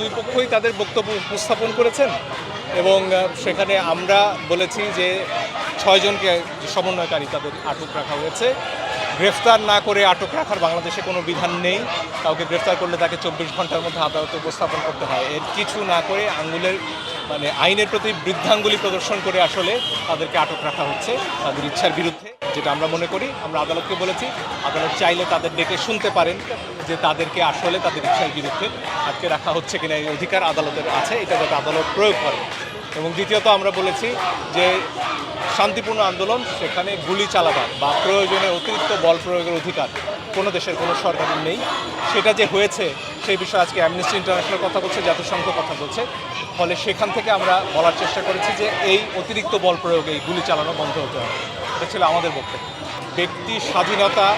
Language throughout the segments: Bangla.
দুই পক্ষই তাদের বক্তব্য উপস্থাপন করেছেন এবং সেখানে আমরা বলেছি যে ছয়জনকে সমন্বয়কারী তাদের আটক রাখা হয়েছে। গ্রেফতার না করে আটক রাখার বাংলাদেশে কোনো বিধান নেই। কাউকে গ্রেফতার করলে তাকে চব্বিশ ঘণ্টার মধ্যে আদালতে উপস্থাপন করতে হয়। এর কিছু না করে আঙ্গুলের মানে আইনের প্রতি বৃদ্ধাঙ্গুলি প্রদর্শন করে আসলে তাদেরকে আটক রাখা হচ্ছে তাদের ইচ্ছার বিরুদ্ধে, যেটা আমরা মনে করি, আমরা আদালতকে বলেছি আদালত চাইলে তাদের ডেকে শুনতে পারেন যে তাদেরকে আসলে তাদের ইচ্ছার বিরুদ্ধে আটকে রাখা হচ্ছে কিনা, এই অধিকার আদালতের আছে, এটা যাতে আদালত প্রয়োগ করে। এবং দ্বিতীয়ত আমরা বলেছি যে শান্তিপূর্ণ আন্দোলন, সেখানে গুলি চালাবার বা প্রয়োজনে অতিরিক্ত বল প্রয়োগের অধিকার কোনো দেশের কোনো সরকারের নেই। সেটা যে হয়েছে সেই বিষয়ে আজকে অ্যামনেস্টি ইন্টারন্যাশনাল কথা বলছে, জাতিসংঘ কথা বলছে। ফলে সেখান থেকে আমরা বলার চেষ্টা করেছি যে এই অতিরিক্ত বল প্রয়োগে এই গুলি চালানো বন্ধ হতে হবে। এটা ছিল আমাদের বক্তব্য। ব্যক্তি স্বাধীনতা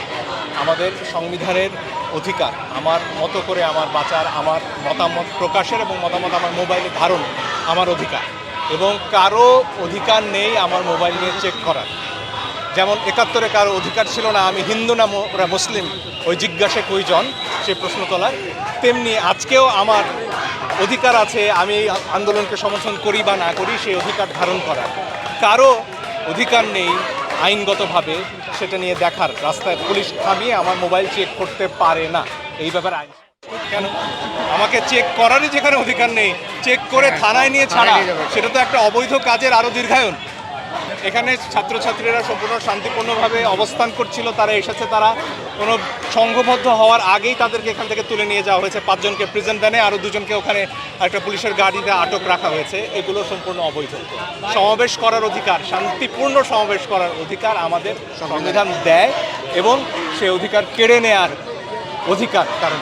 আমাদের সংবিধানের অধিকার। আমার মতো করে আমার বাঁচার, আমার মতামত প্রকাশের এবং মতামত আমার মোবাইলে ধারণ আমার অধিকার। এবং কারও অধিকার নেই আমার মোবাইল নিয়ে চেক করার। যেমন একাত্তরে কারও অধিকার ছিল না আমি হিন্দু না ওরা মুসলিম ওই জিজ্ঞাসা কইজন সে প্রশ্ন তোলার তেমনি আজকেও আমার অধিকার আছে আমি আন্দোলনকে সমর্থন করি বা না করি সেই অধিকার ধারণ করার। কারও অধিকার নেই আইনগতভাবে সেটা নিয়ে দেখার। রাস্তায় পুলিশ থামিয়ে আমার মোবাইল চেক করতে পারে না। এই ব্যাপারে আইন কেন? আমাকে চেক করারই যেখানে অধিকার নেই চেক করে থানায় নিয়ে ছাড়া। সেটা তো একটা অবৈধ কাজের আরও দীর্ঘায়ন। এখানে ছাত্রছাত্রীরা সম্পূর্ণ শান্তিপূর্ণভাবে অবস্থান করছিল, তারা এসেছে, তারা কোনো সংঘবদ্ধ হওয়ার আগেই তাদেরকে এখান থেকে তুলে নিয়ে যাওয়া হয়েছে। পাঁচজনকে প্রেজেন্ট ভ্যানে আরও দুজনকে ওখানে একটা পুলিশের গাড়িতে আটক রাখা হয়েছে। এগুলো সম্পূর্ণ অবৈধ। সমাবেশ করার অধিকার, শান্তিপূর্ণ সমাবেশ করার অধিকার আমাদের সংবিধান দেয় এবং সে অধিকার কেড়ে নেয়ার অধিকার কারণ